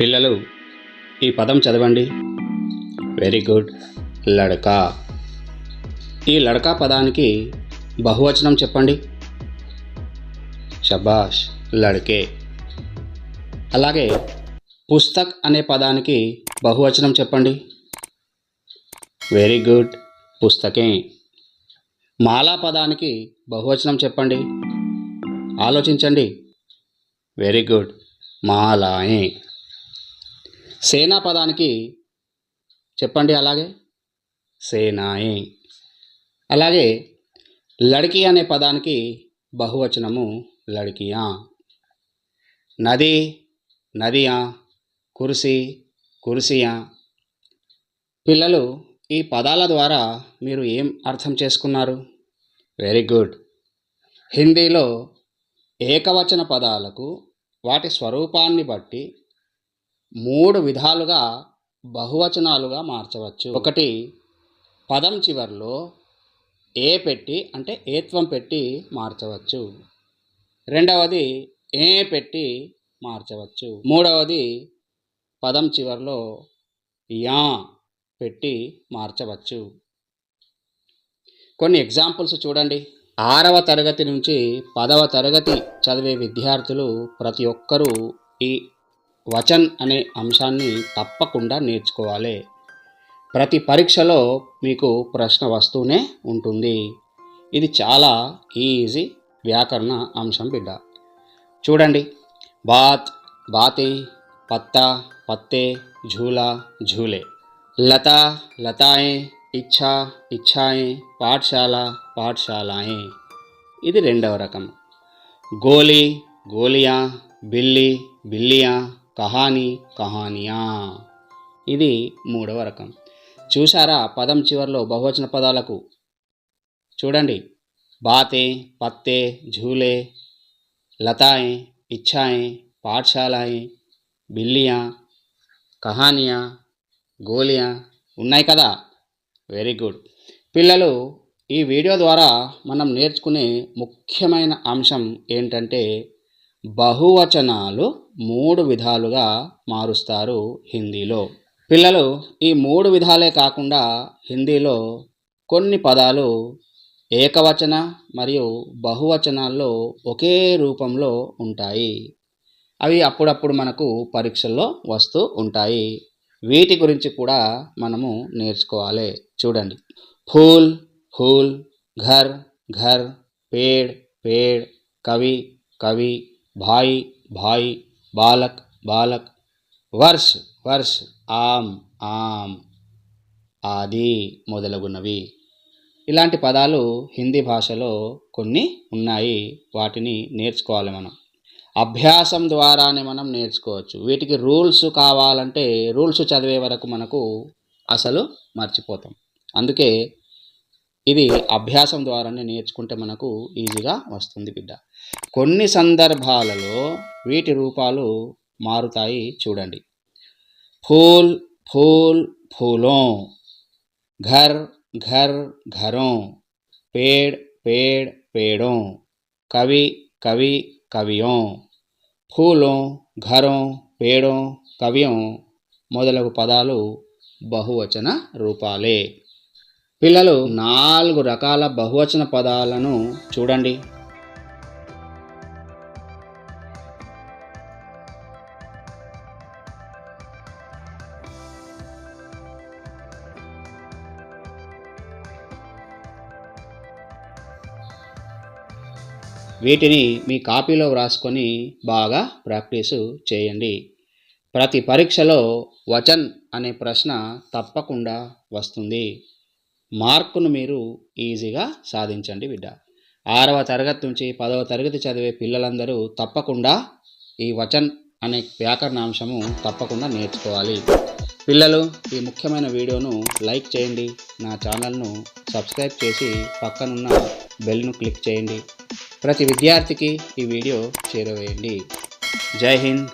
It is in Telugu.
పిల్లలు ఈ పదం చదవండి. వెరీ గుడ్ లడకా. ఈ లడకా పదానికి బహువచనం చెప్పండి. షబాష్ లడకే. అలాగే పుస్తక్ అనే పదానికి బహువచనం చెప్పండి. వెరీ గుడ్ పుస్తకే. మాలా పదానికి బహువచనం చెప్పండి. ఆలోచించండి. వెరీ గుడ్ మాలాయే. సేనా పదానికి చెప్పండి అలాగే. సేనాయి. అలాగే లడికి అనే పదానికి బహువచనము లడికియా. నది నదియా కుర్సీ కురిసియా. పిల్లలు ఈ పదాల ద్వారా మీరు ఏం అర్థం చేసుకున్నారు? Very good. హిందీలో ఏకవచన పదాలకు వాటి స్వరూపాన్ని బట్టి మూడు విధాలుగా బహువచనాలుగా మార్చవచ్చు. ఒకటి పదం చివర్లో ఏ పెట్టి అంటే ఏత్వం పెట్టి మార్చవచ్చు. రెండవది ఏ పెట్టి మార్చవచ్చు. మూడవది పదం చివర్లో యా పెట్టి మార్చవచ్చు. కొన్ని ఎగ్జాంపుల్స్ చూడండి. ఆరవ తరగతి నుంచి పదవ తరగతి చదివే విద్యార్థులు ప్రతి ఒక్కరూ ఈ వచన్ అనే అంశాన్ని తప్పకుండా నేర్చుకోవాలి ప్రతి పరీక్షలో మీకు ప్రశ్న వస్తూనే ఉంటుంది ఇది చాలా ఈజీ వ్యాకరణ అంశం బిడ్డ చూడండి బాత్ బాతే పత్తా పత్తే झूला झूले लता लताएं ఇచ్ఛా ఇచ్ఛాయే పాఠశాల పాఠశాలాయే ఇది రెండవ రకం గోలి గోలియా బిల్లి బిల్లియా కహానీ కహానియా. ఇది మూడవ రకం. చూశారా పదం చివరిలో బహువచన పదాలకు? చూడండి. బాతే పత్తే झूले లతాయే ఇచ్చాయే పాఠశాలాయే బిల్లియా కహానియా గోలియా ఉన్నాయి కదా? Very good. పిల్లలు ఈ వీడియో ద్వారా మనం నేర్చుకునే ముఖ్యమైన అంశం ఏంటంటే బహువచనాలు మూడు విధాలుగా మారుస్తారు హిందీలో. పిల్లలు ఈ మూడు విధాలే కాకుండా హిందీలో కొన్ని పదాలు ఏకవచన మరియు బహువచనాల్లో ఒకే రూపంలో ఉంటాయి. అవి అప్పుడప్పుడు మనకు పరీక్షల్లో వస్తూ ఉంటాయి. వీటి గురించి కూడా మనము నేర్చుకోవాలి. చూడండి. ఫూల్ ఫూల్ ఘర్ ఘర్ పేడ్ పేడ్ కవి కవి భాయ్ భాయ్ బాలక్ బాలక్. వర్ష్ వర్ష్. ఆమ్ ఆమ్. ఆది మొదలగునవి. ఇలాంటి పదాలు హిందీ భాషలో కొన్ని ఉన్నాయి. వాటిని నేర్చుకోవాలి మనం. అభ్యాసం ద్వారానే మనం నేర్చుకోవచ్చు. వీటికి రూల్స్ కావాలంటే రూల్స్ చదివే వరకు మనకు అసలు మర్చిపోతాం. అందుకే ఇది అభ్యాసం ద్వారానే నేర్చుకుంటే మనకు ఈజీగా వస్తుంది బిడ్డ. కొన్ని సందర్భాలలో వీటి రూపాలు మారుతాయి చూడండి. ఫూల్ ఫూల్ ఫూలో ఘర్ ఘర్ ఘరో పేడ్ పేడ్ పేడో కవి కవి కవియో ఫూలో ఘరో పేడో కవియం మొదలగు పదాలు బహువచన రూపాలే. పిల్లలు నాలుగు రకాల బహువచన పదాలను చూడండి. వీటిని మీ కాపీలో వ్రాసుకొని బాగా ప్రాక్టీసు చేయండి. ప్రతి పరీక్షలో వచన్ అనే ప్రశ్న తప్పకుండా వస్తుంది. మార్కును మీరు ఈజీగా సాధించండి బిడ్డ. ఆరవ తరగతి నుంచి పదవ తరగతి చదివే పిల్లలందరూ తప్పకుండా ఈ వచన్ అనే వ్యాకరణాంశము తప్పకుండా నేర్చుకోవాలి. పిల్లలు ఈ ముఖ్యమైన వీడియోను లైక్ చేయండి. నా ఛానల్ను సబ్స్క్రైబ్ చేసి పక్కనున్న బెల్ను క్లిక్ చేయండి. ప్రతి విద్యార్థికి ఈ వీడియో చేరవేయండి. జై హింద్.